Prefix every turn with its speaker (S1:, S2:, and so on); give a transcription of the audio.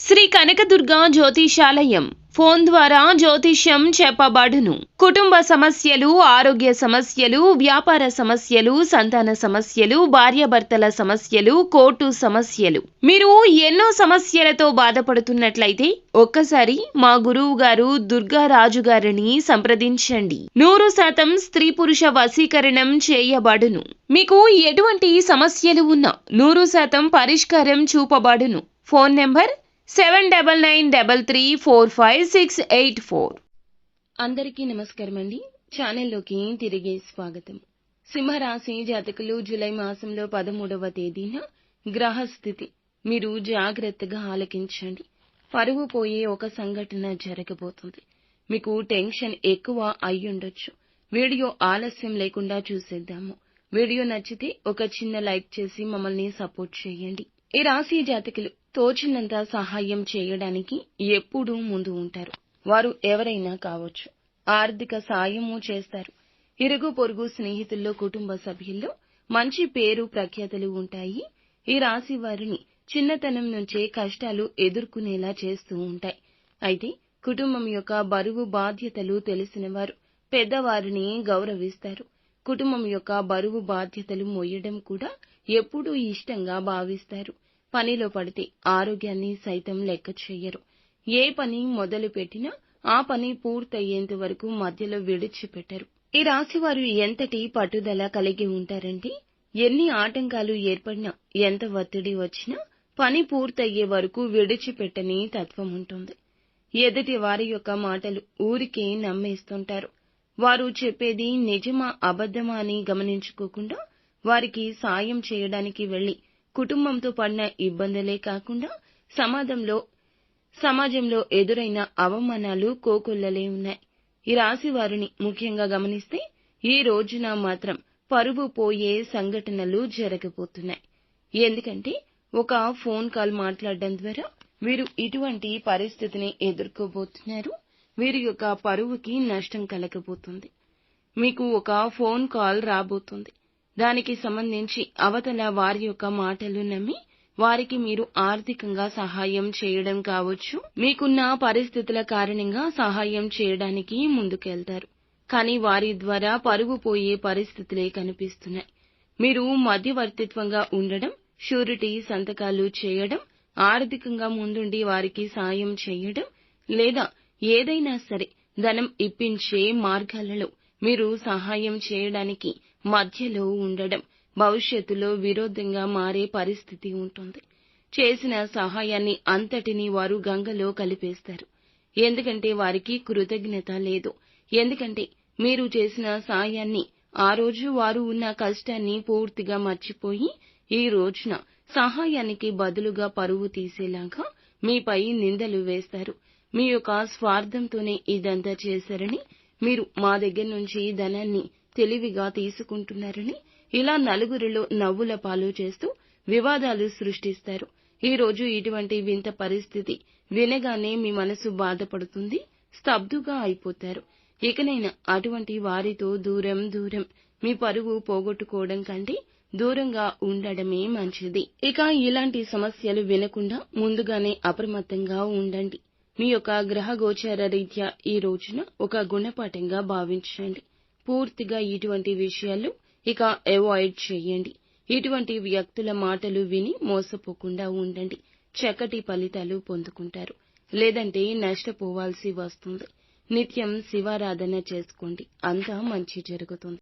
S1: Shri Kanakadurga జ్యోతిషాలయం. Phone ద్వారా జ్యోతిష్యం చెప్పబడును. కుటుంబ సమస్యలు ఆరోగ్య సమస్యలు వ్యాపార సమస్యలు సంతాన సమస్యలు భార్యాభర్తల సమస్యలు కోర్టు సమస్యలు. మీరు ఎన్నో సమస్యలతో బాధపడుతున్నట్లయితే ఒక్కసారి మా గురువు గారు దుర్గారాజు గారిని సంప్రదించండి. నూరు శాతం స్త్రీ పురుష వశీకరణం చేయబడును. మీకు ఎటువంటి సమస్యలు ఉన్నా నూరు శాతం పరిష్కారం చూపబడును. Phone number seven double nine double three four five six eight four అందరికీ నమస్కారం అండి ఛానల్లోకి తిరిగి స్వాగతం. సింహరాశి జాతకులు జూలై మాసంలో పదమూడవ తేదీన గ్రహస్థితి మీరు జాగ్రత్తగా ఆలకించండి. పరువు పోయే ఒక సంఘటన జరగబోతుంది. మీకు టెన్షన్ ఎక్కువ అయ్యుండొచ్చు. వీడియో ఆలస్యం లేకుండా చూసేద్దాము. వీడియో నచ్చితే ఒక చిన్న లైక్ చేసి మమ్మల్ని సపోర్ట్ చేయండి. ఈ రాశి జాతకులు తోచినంత సహాయం చేయడానికి ఎప్పుడూ ముందు ఉంటారు. వారు ఎవరైనా కావచ్చు. ఆర్థిక సాయము చేస్తారు. ఇరుగు పొరుగు స్నేహితుల్లో కుటుంబ సభ్యుల్లో మంచి పేరు ప్రఖ్యాతలు ఉంటాయి. ఈ రాశి వారిని చిన్నతనం నుంచే కష్టాలు ఎదుర్కొనేలా చేస్తూ ఉంటాయి. అయితే కుటుంబం యొక్క బరువు బాధ్యతలు తెలిసిన వారు పెద్దవారిని గౌరవిస్తారు. కుటుంబం యొక్క బరువు బాధ్యతలు మోయడం కూడా ఎప్పుడూ ఇష్టంగా భావిస్తారు. పనిలో పడితే ఆరోగ్యాన్ని సైతం లెక్క చెయ్యరు ఏ పని మొదలు పెట్టినా ఆ పని పూర్తయ్యేంత వరకు మధ్యలో విడిచిపెట్టరు. ఈ రాశి వారు ఎంతటి పట్టుదల కలిగి ఉంటారంటే ఎన్ని ఆటంకాలు ఏర్పడినా ఎంత ఒత్తిడి వచ్చినా పని పూర్తయ్యే వరకు విడిచిపెట్టని తత్వం ఉంటుంది. ఎదుటి వారి యొక్క మాటలు ఊరికే నమ్మేస్తుంటారు. వారు చెప్పేది నిజమా అబద్ధమా అని గమనించుకోకుండా వారికి సాయం చేయడానికి వెళ్ళి కుటుంబంతో పడిన ఇబ్బందులే కాకుండా సమాజంలో సమాజంలో ఎదురైన అవమానాలు కోకొల్లలే ఉన్నాయి. ఈ రాశి వారిని ముఖ్యంగా గమనిస్తే ఈ రోజున మాత్రం పరువు పోయే సంఘటనలు జరగబోతున్నాయి. ఎందుకంటే ఒక ఫోన్ కాల్ మాట్లాడడం ద్వారా వీరు ఇటువంటి పరిస్థితిని ఎదుర్కోబోతున్నారు. వీరి యొక్క పరువుకి నష్టం కలగబోతుంది. మీకు ఒక ఫోన్ కాల్ రాబోతుంది. దానికి సంబంధించి అవతల వారి యొక్క మాటలు నమ్మి వారికి మీరు ఆర్థికంగా సహాయం చేయడం కావచ్చు. మీకున్న పరిస్థితుల కారణంగా సహాయం చేయడానికి ముందుకెళ్తారు. కానీ వారి ద్వారా పరుగు పోయే పరిస్థితులే కనిపిస్తున్నాయి. మీరు మధ్యవర్తిత్వంగా ఉండడం షూరిటీ సంతకాలు చేయడం ఆర్థికంగా ముందుండి వారికి సాయం చేయడం లేదా ఏదైనా సరే ధనం ఇప్పించే మార్గాలలో మీరు సహాయం చేయడానికి మధ్యలో ఉండడం భవిష్యత్తులో విరోధంగా మారే పరిస్థితి ఉంటుంది. చేసిన సహాయాన్ని అంతటిని వారు గంగలో కలిపేస్తారు. ఎందుకంటే వారికి కృతజ్ఞత లేదు. ఎందుకంటే మీరు చేసిన సాయాన్ని ఆ రోజు వారు ఉన్న కష్టాన్ని పూర్తిగా మర్చిపోయి ఈ రోజున సహాయానికి బదులుగా పరువు తీసేలాగా మీపై నిందలు వేస్తారు. మీ యొక్క స్వార్థంతోనే ఇదంతా చేశారని మీరు మా దగ్గర నుంచి ధనాన్ని తెలివిగా తీసుకుంటున్నారని ఇలా నలుగురిలో నవ్వుల పాలు చేస్తూ వివాదాలు సృష్టిస్తారు. ఈ రోజు ఇటువంటి వింత పరిస్థితి వినగానే మీ మనసు బాధపడుతుంది స్తబ్దుగా అయిపోతారు. ఇకనైనా అటువంటి వారితో దూరం దూరం మీ పరువు పోగొట్టుకోవడం కంటే దూరంగా ఉండడమే మంచిది. ఇక ఇలాంటి సమస్యలు వినకుండా ముందుగానే అప్రమత్తంగా ఉండండి. మీ యొక్క గ్రహ గోచార రీత్యా ఈ రోజున ఒక గుణపాఠంగా భావించండి. పూర్తిగా ఇటువంటి విషయాలు ఇక అవాయిడ్ చేయండి. ఇటువంటి వ్యక్తుల మాటలు విని మోసపోకుండా ఉండండి. చక్కటి ఫలితాలు పొందుకుంటారు. లేదంటే నష్టపోవాల్సి వస్తుంది. నిత్యం శివారాధన చేసుకోండి. అంతా మంచి జరుగుతుంది.